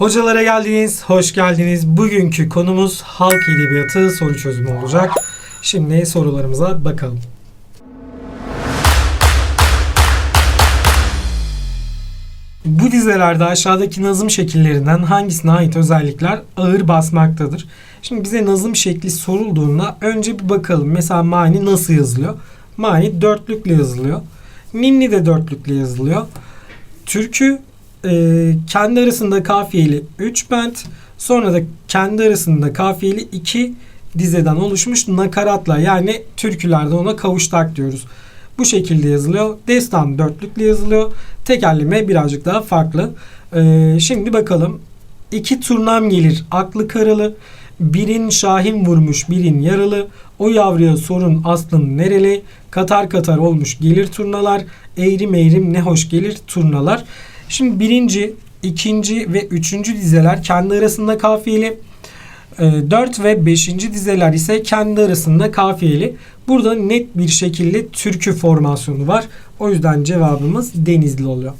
Hocalara geldiniz, hoş geldiniz. Bugünkü konumuz halk edebiyatı soru çözümü olacak. Şimdi sorularımıza bakalım. Bu dizelerde aşağıdaki nazım şekillerinden hangisine ait özellikler ağır basmaktadır? Şimdi bize nazım şekli sorulduğunda önce bir bakalım. Mesela mani nasıl yazılıyor? Mani dörtlükle yazılıyor. Ninni de dörtlükle yazılıyor. Türkü e, kendi arasında kafiyeli 3 bent sonra da kendi arasında kafiyeli 2 dizeden oluşmuş nakaratla yani türkülerde ona kavuştak diyoruz. Bu şekilde yazılıyor. Destan dörtlükle yazılıyor. Tekerleme birazcık daha farklı. E, şimdi bakalım. İki turnam gelir aklı karalı. Birin şahin vurmuş birin yaralı. O yavruya sorun aslın nereli? Katar katar olmuş gelir turnalar. Eğrim eğrim ne hoş gelir turnalar. Şimdi birinci, ikinci ve üçüncü dizeler kendi arasında kafiyeli. 4 ve 5. dizeler ise kendi arasında kafiyeli. Burada net bir şekilde türkü formasyonu var. O yüzden cevabımız Denizli oluyor.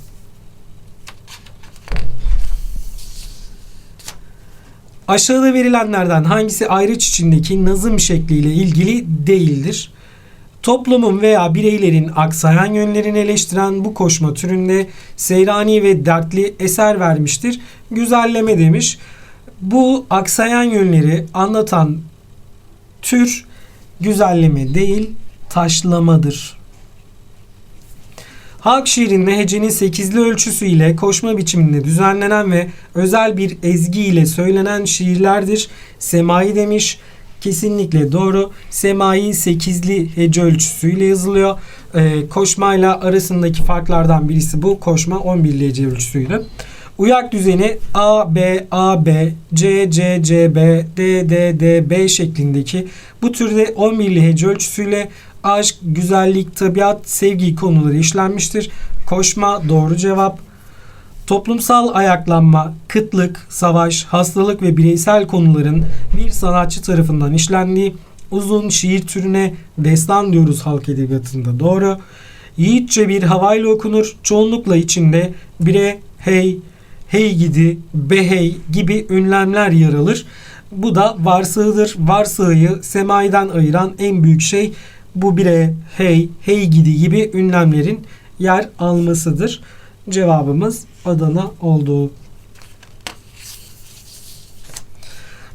Aşağıda verilenlerden hangisi ayrıç içindeki nazım şekliyle ilgili değildir? Toplumun veya bireylerin aksayan yönlerini eleştiren bu koşma türünde seyrani ve dertli eser vermiştir. Güzelleme demiş. Bu aksayan yönleri anlatan tür güzelleme değil taşlamadır. Halk şiirinde hecenin sekizli ölçüsü ile koşma biçiminde düzenlenen ve özel bir ezgi ile söylenen şiirlerdir. Semai demiş. Kesinlikle doğru. Semai 8'li hece ölçüsüyle yazılıyor. Ee, koşmayla arasındaki farklardan birisi bu. Koşma 11'li hece ölçüsüyle. Uyak düzeni A, B, A, B, C, C, C, B, D, D, D, B şeklindeki bu türde 11'li hece ölçüsüyle aşk, güzellik, tabiat, sevgi konuları işlenmiştir. Koşma doğru cevap. Toplumsal ayaklanma, kıtlık, savaş, hastalık ve bireysel konuların bir sanatçı tarafından işlendiği uzun şiir türüne destan diyoruz halk edebiyatında. Doğru. Yiğitçe bir havayla okunur. Çoğunlukla içinde bire, hey, hey gidi, behey gibi ünlemler yer alır. Bu da varsığıdır. Varsığıyı semaiden ayıran en büyük şey bu bire, hey, hey gidi gibi ünlemlerin yer almasıdır. Cevabımız Adana oldu.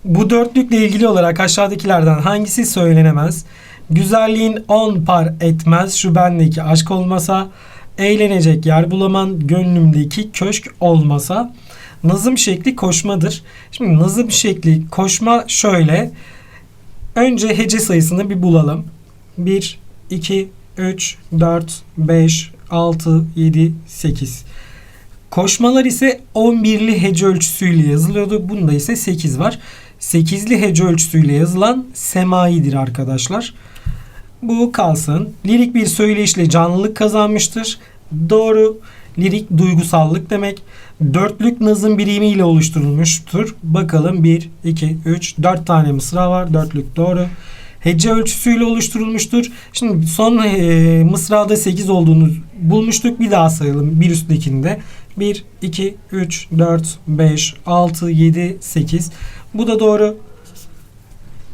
Bu dörtlükle ilgili olarak aşağıdakilerden hangisi söylenemez? Güzelliğin on par etmez şu bendeki aşk olmasa, eğlenecek yer bulaman gönlümdeki köşk olmasa. Nazım şekli koşmadır. Şimdi nazım şekli koşma şöyle. Önce hece sayısını bir bulalım. 1, 2, 3, 4, 5, 6, 7, 8. Koşmalar ise 11'li hece ölçüsüyle yazılıyordu. Bunda ise 8 var. 8'li hece ölçüsüyle yazılan semaidir arkadaşlar. Bu kalsın. Lirik bir söyleyişle canlılık kazanmıştır. Doğru. Lirik duygusallık demek. Dörtlük nazım birimiyle oluşturulmuştur. Bakalım 1, 2, 3, 4 tane mısra var. Dörtlük doğru. Hece ölçüsüyle oluşturulmuştur. Şimdi son e, mısrada 8 olduğunu bulmuştuk. Bir daha sayalım bir üsttekinde. 1, 2, 3, 4, 5, 6, 7, 8. Bu da doğru.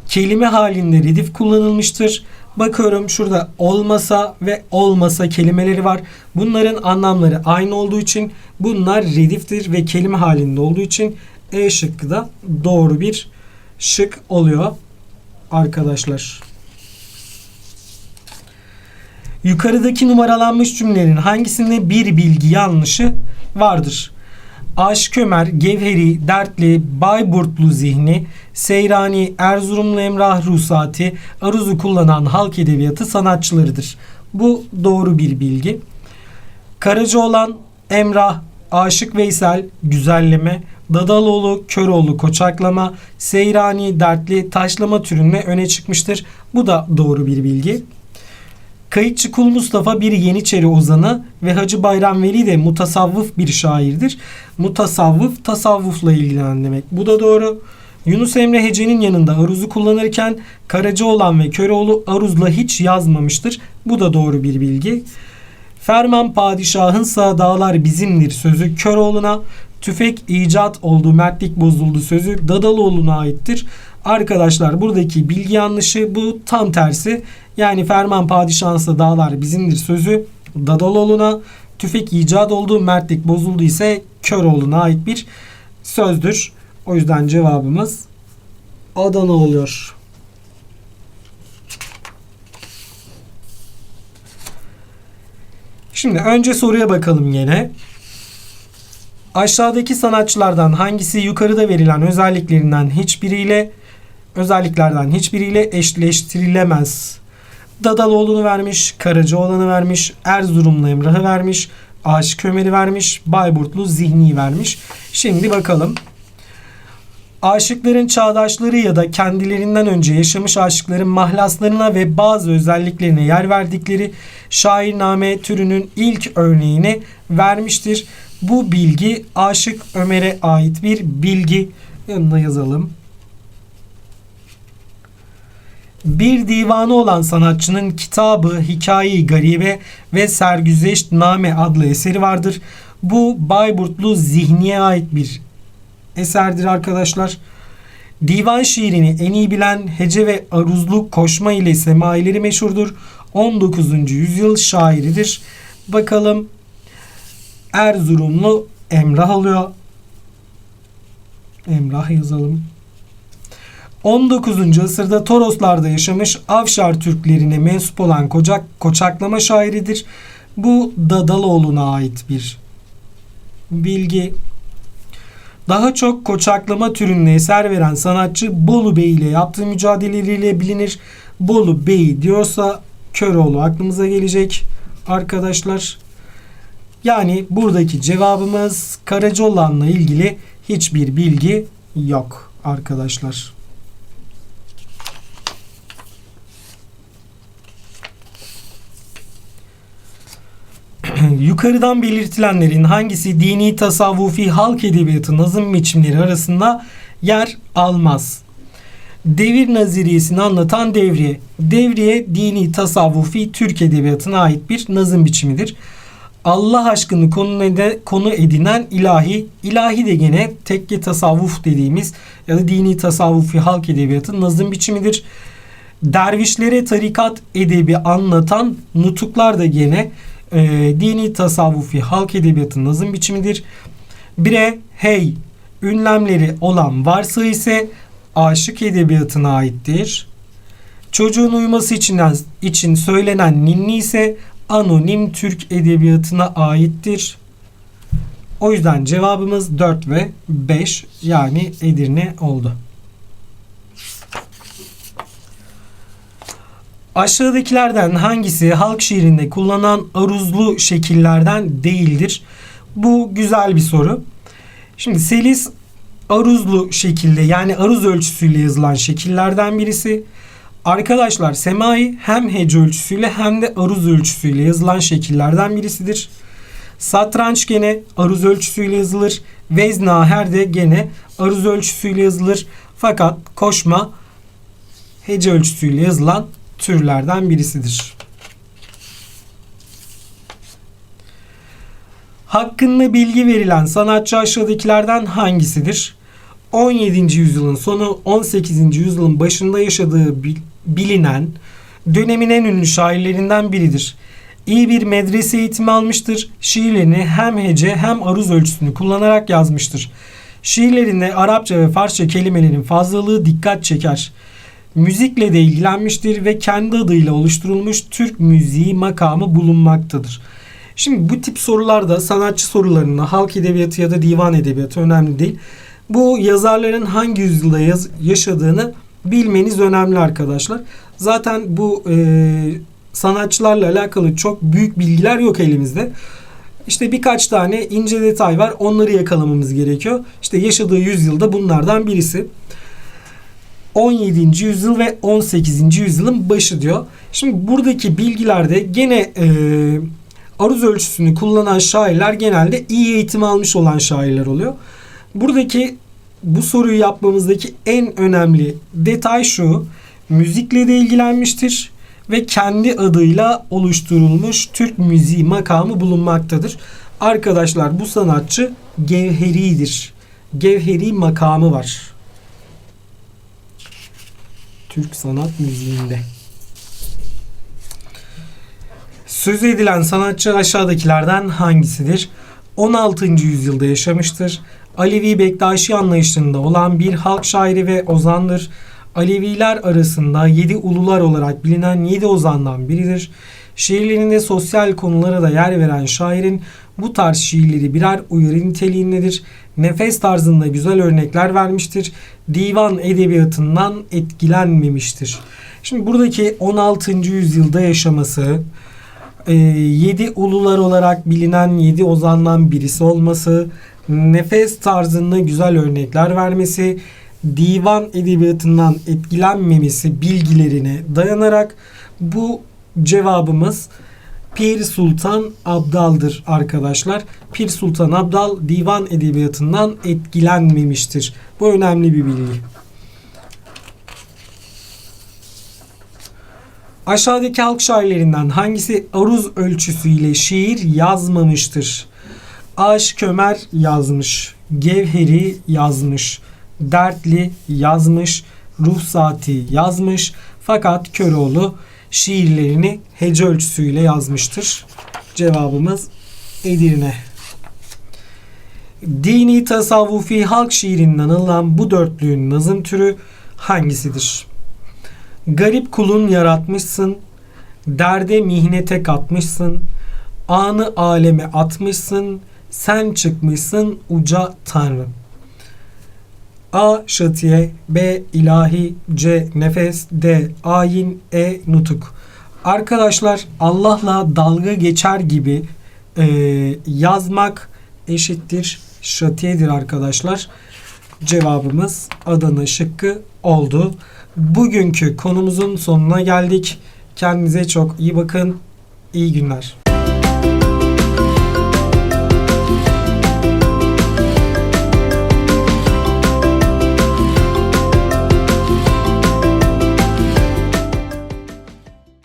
Kelime halinde redif kullanılmıştır. Bakıyorum şurada olmasa ve olmasa kelimeleri var. Bunların anlamları aynı olduğu için bunlar rediftir ve kelime halinde olduğu için E şıkkı da doğru bir şık oluyor arkadaşlar. Yukarıdaki numaralanmış cümlelerin hangisinde bir bilgi yanlışı vardır? Aşk Ömer, Gevheri, Dertli, Bayburtlu Zihni, Seyrani, Erzurumlu Emrah Rusati, Aruz'u kullanan halk edebiyatı sanatçılarıdır. Bu doğru bir bilgi. Karacaoğlan, Emrah, Aşık Veysel, Güzelleme, Dadaloğlu, Köroğlu, Koçaklama, Seyrani, Dertli, Taşlama türünde öne çıkmıştır. Bu da doğru bir bilgi. Kayıtçı Kul Mustafa bir Yeniçeri ozanı ve Hacı Bayram Veli de mutasavvıf bir şairdir. Mutasavvıf tasavvufla ilgilenen demek. Bu da doğru. Yunus Emre Hece'nin yanında Aruz'u kullanırken Karacaoğlan ve Köroğlu Aruz'la hiç yazmamıştır. Bu da doğru bir bilgi. Ferman padişahınsa dağlar bizimdir sözü Köroğlu'na Tüfek icat oldu, mertlik bozuldu sözü Dadaloğlu'na aittir. Arkadaşlar buradaki bilgi yanlışı bu tam tersi. Yani Ferman Padişah'ınsa dağlar bizimdir sözü Dadaloğlu'na. Tüfek icat oldu, mertlik bozuldu ise Köroğlu'na ait bir sözdür. O yüzden cevabımız Adana oluyor. Şimdi önce soruya bakalım yine. Aşağıdaki sanatçılardan hangisi yukarıda verilen özelliklerinden hiçbiriyle özelliklerden hiçbiriyle eşleştirilemez? Dadaloğlu'nu vermiş, Karacaoğlan'ı vermiş, Erzurumlu Emrah'ı vermiş, Aşık Ömer'i vermiş, Bayburtlu Zihni'yi vermiş. Şimdi bakalım. Aşıkların çağdaşları ya da kendilerinden önce yaşamış aşıkların mahlaslarına ve bazı özelliklerine yer verdikleri şairname türünün ilk örneğini vermiştir. Bu bilgi Aşık Ömer'e ait bir bilgi. Yanına yazalım. Bir divanı olan sanatçının kitabı, hikaye Garibe ve Sergüzeşt Name adlı eseri vardır. Bu Bayburtlu Zihni'ye ait bir eserdir arkadaşlar. Divan şiirini en iyi bilen hece ve aruzlu koşma ile semaileri meşhurdur. 19. yüzyıl şairidir. Bakalım Erzurumlu Emrah oluyor. Emrah yazalım. 19. asırda Toroslarda yaşamış Avşar Türklerine mensup olan kocak, koçaklama şairidir. Bu Dadaloğlu'na ait bir bilgi. Daha çok koçaklama türünde eser veren sanatçı Bolu Bey ile yaptığı mücadeleleriyle bilinir. Bolu Bey diyorsa Köroğlu aklımıza gelecek arkadaşlar. Yani buradaki cevabımız Karacaoğlan'la ilgili hiçbir bilgi yok arkadaşlar. Yukarıdan belirtilenlerin hangisi dini tasavvufi halk edebiyatı nazım biçimleri arasında yer almaz? Devir naziriyesini anlatan devriye. Devriye dini tasavvufi Türk edebiyatına ait bir nazım biçimidir. Allah aşkını konu, ede, konu edinen ilahi, ilahi de gene tekke tasavvuf dediğimiz ya da dini tasavvufi halk edebiyatı nazım biçimidir. Dervişlere tarikat edebi anlatan nutuklar da gene e, dini tasavvufi halk edebiyatı nazım biçimidir. Bire hey ünlemleri olan varsa ise aşık edebiyatına aittir. Çocuğun uyuması için, için söylenen ninni ise anonim Türk edebiyatına aittir. O yüzden cevabımız 4 ve 5 yani Edirne oldu. Aşağıdakilerden hangisi halk şiirinde kullanılan aruzlu şekillerden değildir? Bu güzel bir soru. Şimdi selis aruzlu şekilde yani aruz ölçüsüyle yazılan şekillerden birisi. Arkadaşlar semai hem hece ölçüsüyle hem de aruz ölçüsüyle yazılan şekillerden birisidir. Satranç gene aruz ölçüsüyle yazılır. Veznaher de gene aruz ölçüsüyle yazılır. Fakat koşma hece ölçüsüyle yazılan türlerden birisidir. Hakkında bilgi verilen sanatçı aşağıdakilerden hangisidir? 17. yüzyılın sonu 18. yüzyılın başında yaşadığı bilinen dönemin en ünlü şairlerinden biridir. İyi bir medrese eğitimi almıştır. Şiirlerini hem hece hem aruz ölçüsünü kullanarak yazmıştır. Şiirlerinde Arapça ve Farsça kelimelerin fazlalığı dikkat çeker. Müzikle de ilgilenmiştir ve kendi adıyla oluşturulmuş Türk müziği makamı bulunmaktadır. Şimdi bu tip sorularda sanatçı sorularında halk edebiyatı ya da divan edebiyatı önemli değil. Bu yazarların hangi yüzyılda yaz, yaşadığını bilmeniz önemli arkadaşlar. Zaten bu e, sanatçılarla alakalı çok büyük bilgiler yok elimizde. İşte birkaç tane ince detay var. Onları yakalamamız gerekiyor. İşte yaşadığı yüzyılda bunlardan birisi. 17. yüzyıl ve 18. yüzyılın başı diyor. Şimdi buradaki bilgilerde gene e, aruz ölçüsünü kullanan şairler genelde iyi eğitim almış olan şairler oluyor. Buradaki bu soruyu yapmamızdaki en önemli detay şu. Müzikle de ilgilenmiştir ve kendi adıyla oluşturulmuş Türk müziği makamı bulunmaktadır. Arkadaşlar bu sanatçı Gevheri'dir. Gevheri makamı var. Türk sanat müziğinde. Söz edilen sanatçı aşağıdakilerden hangisidir? 16. yüzyılda yaşamıştır. Alevi Bektaşi anlayışında olan bir halk şairi ve ozandır. Aleviler arasında yedi ulular olarak bilinen yedi ozandan biridir. Şiirlerinde sosyal konulara da yer veren şairin bu tarz şiirleri birer uyarı niteliğindedir. Nefes tarzında güzel örnekler vermiştir. Divan edebiyatından etkilenmemiştir. Şimdi buradaki 16. yüzyılda yaşaması, 7 ulular olarak bilinen 7 ozandan birisi olması, nefes tarzında güzel örnekler vermesi, divan edebiyatından etkilenmemesi bilgilerine dayanarak bu cevabımız Pir Sultan Abdal'dır arkadaşlar. Pir Sultan Abdal divan edebiyatından etkilenmemiştir. Bu önemli bir bilgi. Aşağıdaki halk şairlerinden hangisi aruz ölçüsüyle şiir yazmamıştır? Aşık Ömer yazmış, Gevheri yazmış, Dertli yazmış, Ruhsati yazmış fakat Köroğlu şiirlerini hece ölçüsüyle yazmıştır. Cevabımız Edirne. Dini tasavvufi halk şiirinden alınan bu dörtlüğün nazım türü hangisidir? Garip kulun yaratmışsın, derde mihnete katmışsın, anı aleme atmışsın, sen çıkmışsın uca tanrı. A. Şatiye B. ilahi C. Nefes D. Ayin E. Nutuk Arkadaşlar Allah'la dalga geçer gibi e, yazmak eşittir şatiyedir arkadaşlar. Cevabımız Adana şıkkı oldu. Bugünkü konumuzun sonuna geldik. Kendinize çok iyi bakın. İyi günler.